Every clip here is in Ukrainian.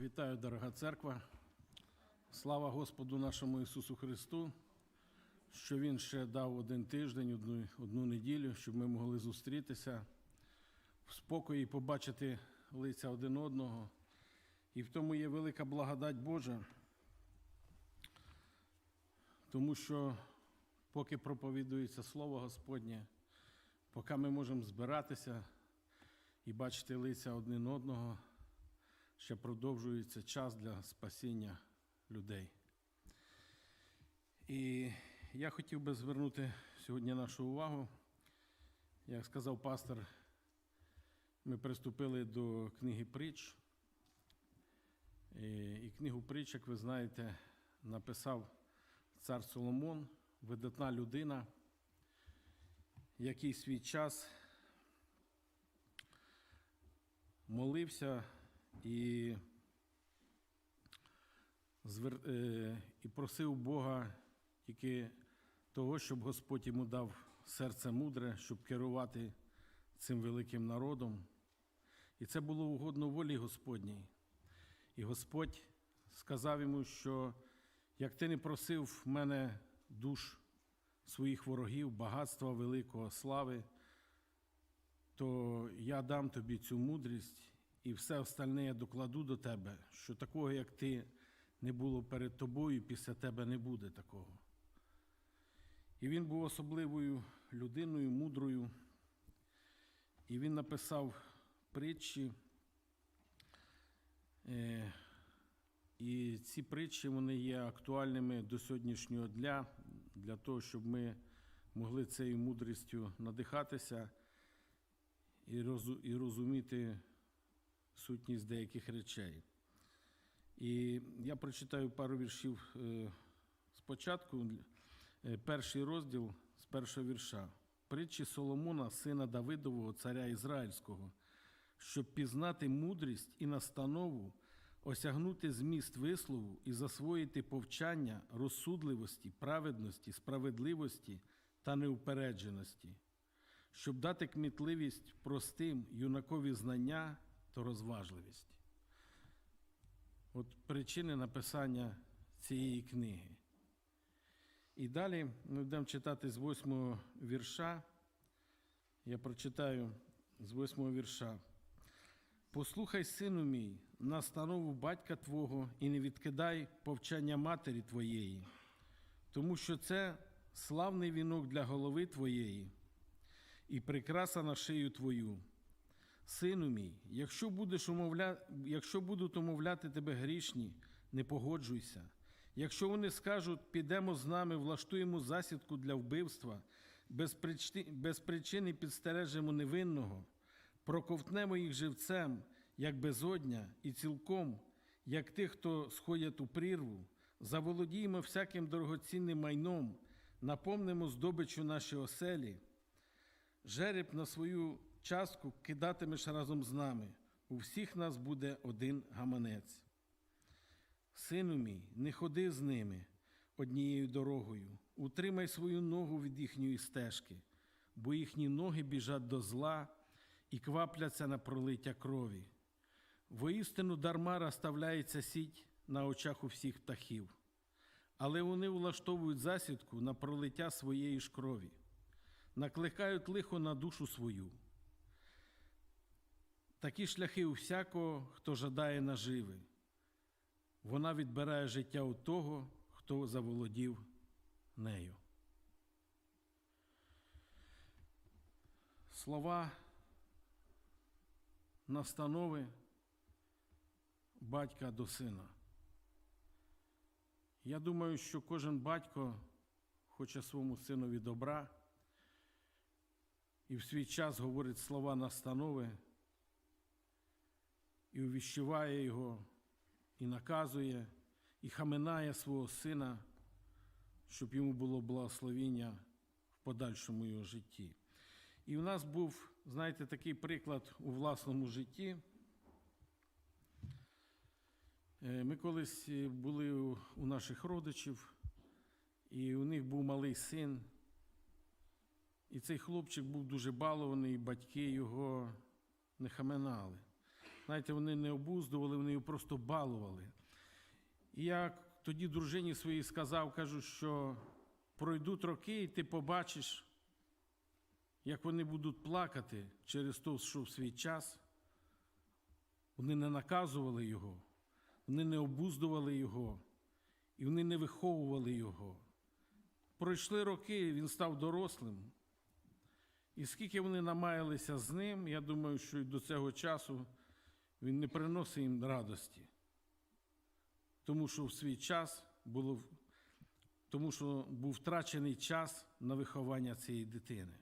Вітаю, дорога церква. Слава Господу нашому Ісусу Христу, що Він ще дав один тиждень, одну, одну неділю, щоб ми могли зустрітися в спокої, побачити лиця один одного. І в тому є велика благодать Божа, тому що поки проповідується Слово Господнє, поки ми можемо збиратися і бачити лиця один одного, ще продовжується час для спасіння людей. І я хотів би звернути сьогодні нашу увагу. Як сказав пастор, ми приступили до книги притч. І, книгу притч, як ви знаєте, написав цар Соломон, видатна людина, який свій час молився і, е, і просив Бога тільки того, щоб Господь йому дав серце мудре, щоб керувати цим великим народом. І це було угодно волі Господній. І Господь сказав йому, що як ти не просив в мене душ своїх ворогів, багатства великого слави, то я дам тобі цю мудрість і все остальне я докладу до тебе, що такого, як ти не було перед тобою, після тебе не буде такого. І він був особливою людиною, мудрою, і він написав притчі. Е, І ці притчі вони є актуальними до сьогоднішнього дня, для того, щоб ми могли цією мудрістю надихатися і розуміти сутність деяких речей. І я прочитаю пару віршів е, спочатку. Е, Перший розділ з першого вірша. Притчі Соломона, сина Давидового, царя Ізраїльського, щоб пізнати мудрість і настанову, осягнути зміст вислову і засвоїти повчання розсудливості, праведності, справедливості та неупередженості, щоб дати кмітливість простим юнакові знання та розважливість. От причини написання цієї книги. І далі ми будемо читати з восьмого вірша. Я прочитаю з восьмого вірша. Послухай, сину мій, настанову батька Твого і не відкидай повчання матері Твоєї, тому що це славний вінок для голови Твоєї і прикраса на шию Твою. Сину мій, якщо, будеш умовля... якщо будуть умовляти тебе грішні, не погоджуйся. Якщо вони скажуть, підемо з нами, влаштуємо засідку для вбивства, без, причти... без причини підстережемо невинного, проковтнемо їх живцем, як безодня, і цілком, як тих, хто сходять у прірву, заволодіємо всяким дорогоцінним майном, наповнимо здобичу наші оселі, жереб на свою частку кидатимеш разом з нами. У всіх нас буде один гаманець. Сину мій, не ходи з ними однією дорогою, утримай свою ногу від їхньої стежки, бо їхні ноги біжать до зла і квапляться на пролиття крові. Воістину дарма розставляється сіть на очах у всіх птахів, але вони влаштовують засідку на пролиття своєї ж крові, накликають лихо на душу свою. Такі шляхи у всякого, хто жадає наживи. Вона відбирає життя у того, хто заволодів нею. Слова настанови батька до сина. Я думаю, що кожен батько хоче своєму синові добра і в свій час говорить слова настанови і увіщуває його, і наказує, і хаминає свого сина, щоб йому було благословіння в подальшому його житті. І в нас був, знаєте, такий приклад у власному житті. Е, Ми колись були у наших родичів, і у них був малий син. І цей хлопчик був дуже балований, батьки його не хаминали. Знаєте, вони не обуздували, вони її просто балували. І я тоді дружині своїй сказав, кажу, що пройдуть роки, і ти побачиш, як вони будуть плакати через те, що в свій час вони не наказували його, вони не обуздували його, і вони не виховували його. Пройшли роки, він став дорослим. І скільки вони намаялися з ним, я думаю, що і до цього часу він не приносить їм радості. Тому що в свій час було, тому що був втрачений час на виховання цієї дитини.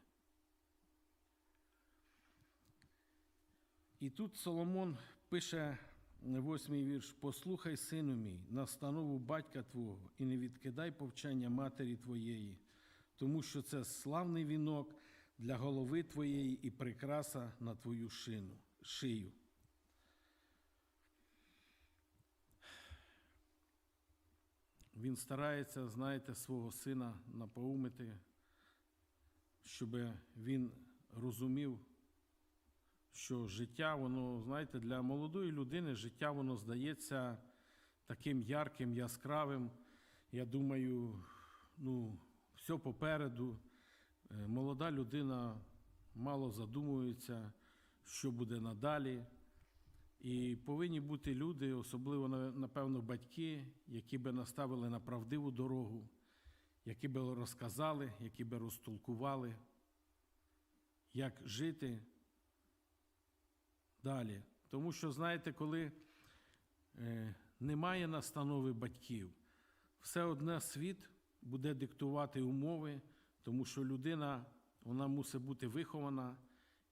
І тут Соломон пише восьмий вірш: Послухай, сину мій, настанову батька твого, і не відкидай повчання матері твоєї, тому що це славний вінок для голови твоєї і прикраса на твою шину, шию. Він старається, знаєте, свого сина напоумити, щоб він розумів, що життя, воно, знаєте, для молодої людини життя воно здається таким ярким, яскравим. Я думаю, ну, все попереду. Е, Молода людина мало задумується, що буде надалі. І повинні бути люди, особливо, напевно, батьки, які би наставили на правдиву дорогу, які би розказали, які би розтолкували, як жити далі. Тому що, знаєте, коли е, немає настанови батьків, все одне світ буде диктувати умови, тому що людина вона мусить бути вихована,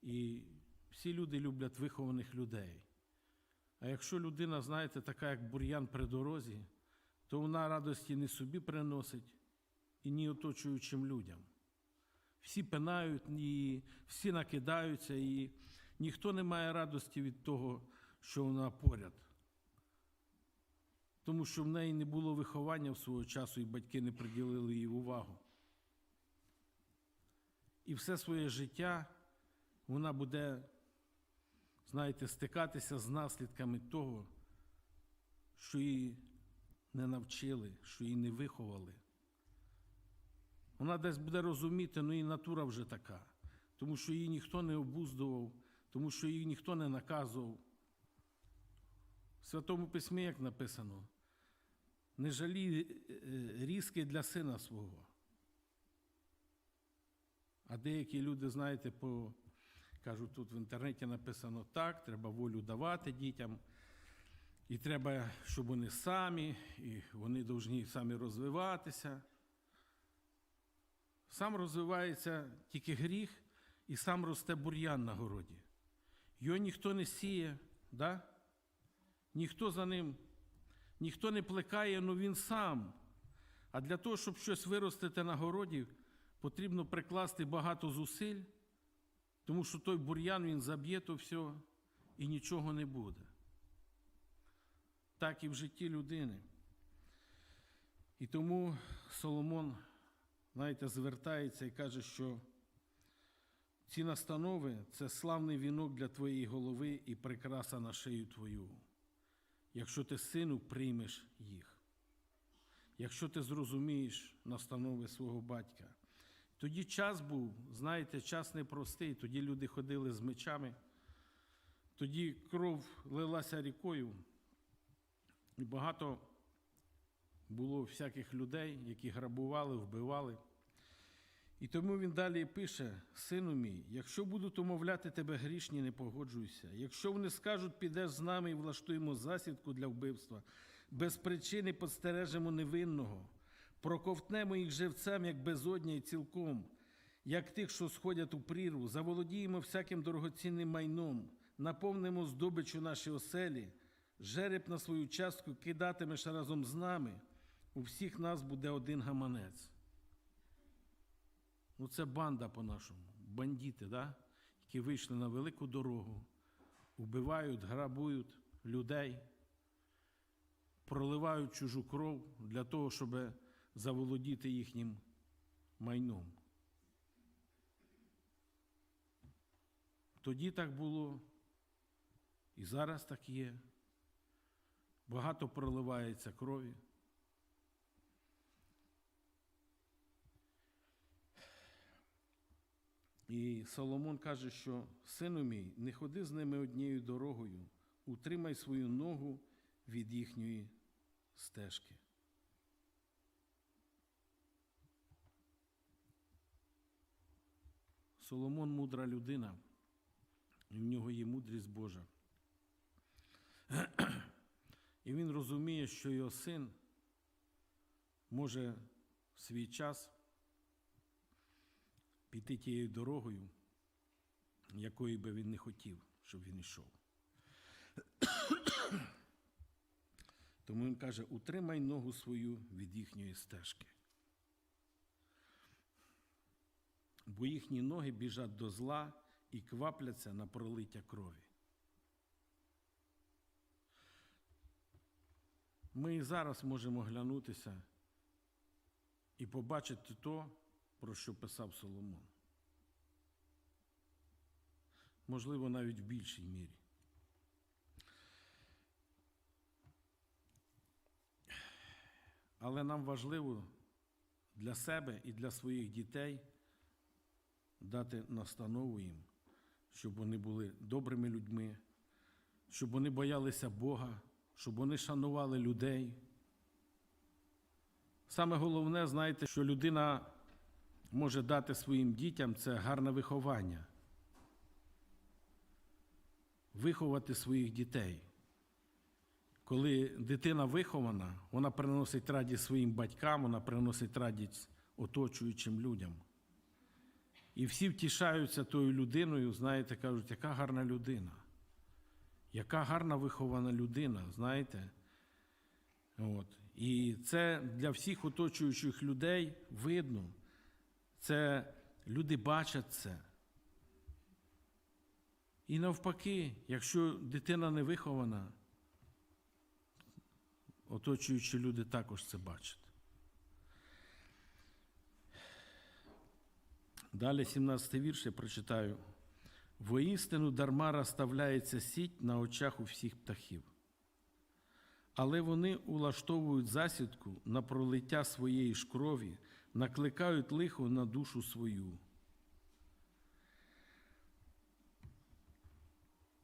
і всі люди люблять вихованих людей. А якщо людина, знаєте, така, як бур'ян при дорозі, то вона радості не собі приносить і ні оточуючим людям. Всі пинають, і всі накидаються, і ніхто не має радості від того, що вона поряд. Тому що в неї не було виховання в свого часу, і батьки не приділили їй увагу. І все своє життя вона буде знаєте, стикатися з наслідками того, що її не навчили, що її не виховали. Вона десь буде розуміти, ну і натура вже така, тому що її ніхто не обуздував, тому що її ніхто не наказував. В Святому Письмі, як написано, не жалій е, різки для сина свого. А деякі люди, знаєте, по Кажу, тут в інтернеті написано так, треба волю давати дітям, і треба, щоб вони самі, і вони повинні самі розвиватися. Сам розвивається тільки гріх, і сам росте бур'ян на городі. Його ніхто не сіє, да? ніхто за ним, ніхто не плекає, але він сам. А для того, щоб щось виростити на городі, потрібно прикласти багато зусиль. Тому що той бур'ян він заб'є то все і нічого не буде. Так і в житті людини. І тому Соломон, знаєте, звертається і каже, що ці настанови це славний вінок для твоєї голови і прикраса на шию твою, якщо ти сину приймеш їх, якщо ти зрозумієш настанови свого батька. Тоді час був, знаєте, час непростий. Тоді люди ходили з мечами, тоді кров лилася рікою, і багато було всяких людей, які грабували, вбивали. І тому він далі пише: Сину мій, якщо будуть умовляти тебе грішні, не погоджуйся. Якщо вони скажуть, підеш з нами і влаштуємо засідку для вбивства, без причини постережемо невинного. Проковтнемо їх живцем, як безодня і цілком, як тих, що сходять у прірву, заволодіємо всяким дорогоцінним майном, наповнимо здобичу наші оселі, жереб на свою частку кидатимеш разом з нами. У всіх нас буде один гаманець. Ну, це банда по-нашому, бандити, да? які вийшли на велику дорогу, вбивають, грабують людей, проливають чужу кров для того, щоб заволодіти їхнім майном. Тоді так було, І зараз так є. Багато проливається крові. І Соломон каже, що сину мій, не ходи з ними однією дорогою, утримай свою ногу від їхньої стежки. Соломон мудра людина, і в нього є мудрість Божа. І він розуміє, що його син може в свій час піти тією дорогою, якої би він не хотів, щоб він йшов. Тому він каже: утримай ногу свою від їхньої стежки. Бо їхні ноги біжать до зла і квапляться на пролиття крові. Ми і зараз можемо глянутися і побачити то, про що писав Соломон. Можливо, навіть в більшій мірі. Але нам важливо для себе і для своїх дітей дати настанову їм, щоб вони були добрими людьми, щоб вони боялися Бога, щоб вони шанували людей. Саме головне, знаєте, що людина може дати своїм дітям це гарне виховання. Виховати своїх дітей. Коли дитина вихована, вона приносить радість своїм батькам, вона приносить радість оточуючим людям. І всі втішаються тою людиною, знаєте, кажуть, яка гарна людина, яка гарна вихована людина, знаєте. От. І це для всіх оточуючих людей видно. Це люди бачать це. І навпаки, якщо дитина не вихована, оточуючі люди також це бачать. Далі 17 вірш я прочитаю. Воістину дарма розставляється сіть на очах у всіх птахів, але вони улаштовують засідку на пролиття своєї ж крові, накликають лихо на душу свою.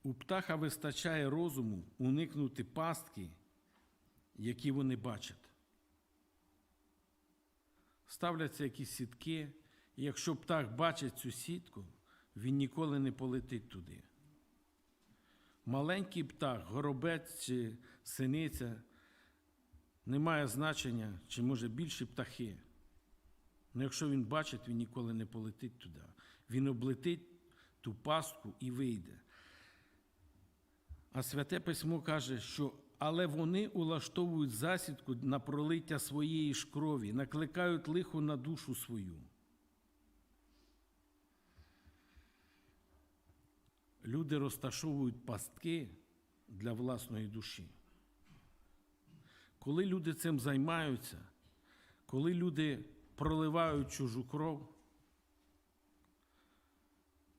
У птаха вистачає розуму уникнути пастки, які вони бачать. Ставляться якісь сітки, якщо птах бачить цю сітку, він ніколи не полетить туди. Маленький птах, горобець чи синиця не має значення, чи може більші птахи. Але якщо він бачить, він ніколи не полетить туди. Він облетить ту пастку і вийде. А святе письмо каже, що але вони улаштовують засідку на пролиття своєї ж крові, накликають лихо на душу свою. Люди розташовують пастки для власної душі. Коли люди цим займаються, коли люди проливають чужу кров,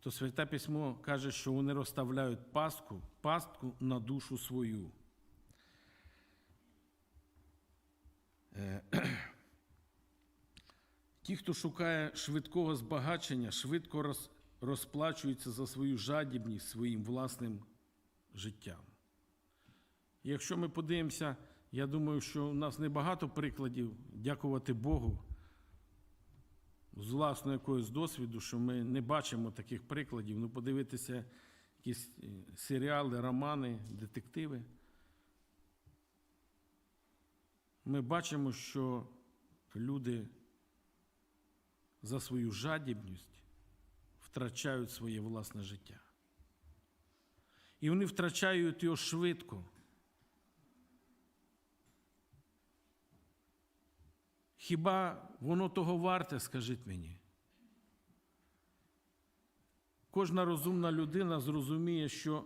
то Святе Письмо каже, що вони розставляють пастку, пастку на душу свою. Е, Ті, хто шукає швидкого збагачення, швидко роз, розплачуються за свою жадібність своїм власним життям. Якщо ми подивимося, я думаю, що у нас небагато прикладів, дякувати Богу, з власного якогось досвіду, що ми не бачимо таких прикладів. Ну, подивитися якісь е, серіали, романи, детективи. Ми бачимо, що люди за свою жадібність втрачають своє власне життя. І вони втрачають його швидко. Хіба воно того варте, скажіть мені? Кожна розумна людина зрозуміє, що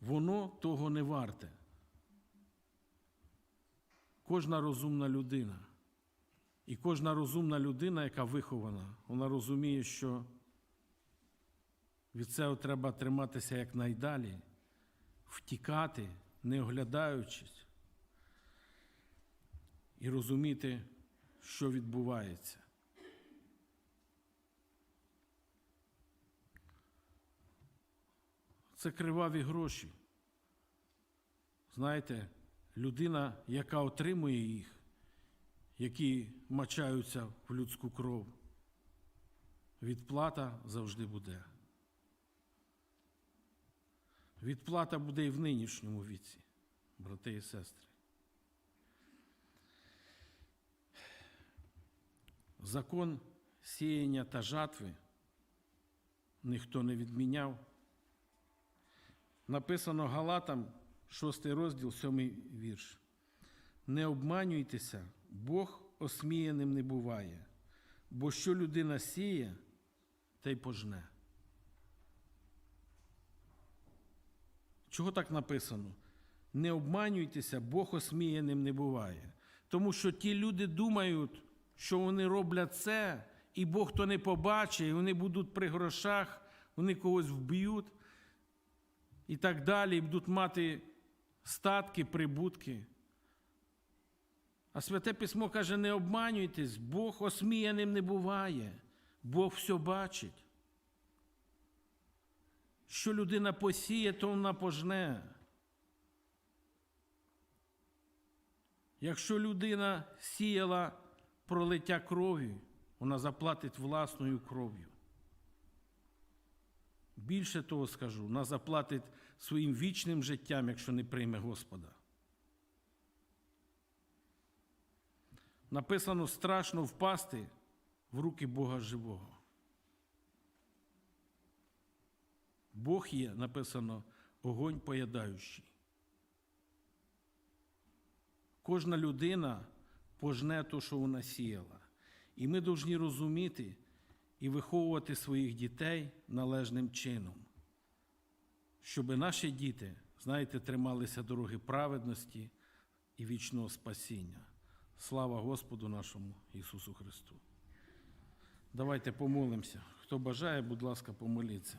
воно того не варте. Кожна розумна людина. І кожна розумна людина, яка вихована, вона розуміє, що від цього треба триматися якнайдалі, втікати, не оглядаючись, і розуміти, що відбувається. Це криваві гроші. Знаєте, людина, яка отримує їх, які мачаються в людську кров, відплата завжди буде. Відплата буде і в нинішньому віці, брати і сестри. Закон сіяння та жатви ніхто не відміняв. Написано Галатам, 6 розділ, 7 вірш. Не обманюйтеся, Бог осміяним не буває, бо що людина сіє, те й пожне. Чого так написано? Не обманюйтеся, Бог осміяним не буває. Тому що ті люди думають, що вони роблять це, і Бог то не побачить, і вони будуть при грошах, вони когось вб'ють і так далі, і будуть мати статки, прибутки. А Святе Письмо каже: не обманюйтесь, Бог осміяним не буває, Бог все бачить. Що людина посіє, то вона пожне. Якщо людина сіяла пролиття кров'ю, вона заплатить власною кров'ю. Більше того скажу, вона заплатить своїм вічним життям, якщо не прийме Господа. Написано страшно впасти в руки Бога живого. Бог є, написано, огонь поядаючий. Кожна людина пожне те, що вона сіяла. І ми повинні розуміти і виховувати своїх дітей належним чином, щоб наші діти, знаєте, трималися дороги праведності і вічного спасіння. Слава Господу нашому Ісусу Христу. Давайте помолимося. Хто бажає, будь ласка, помоліться.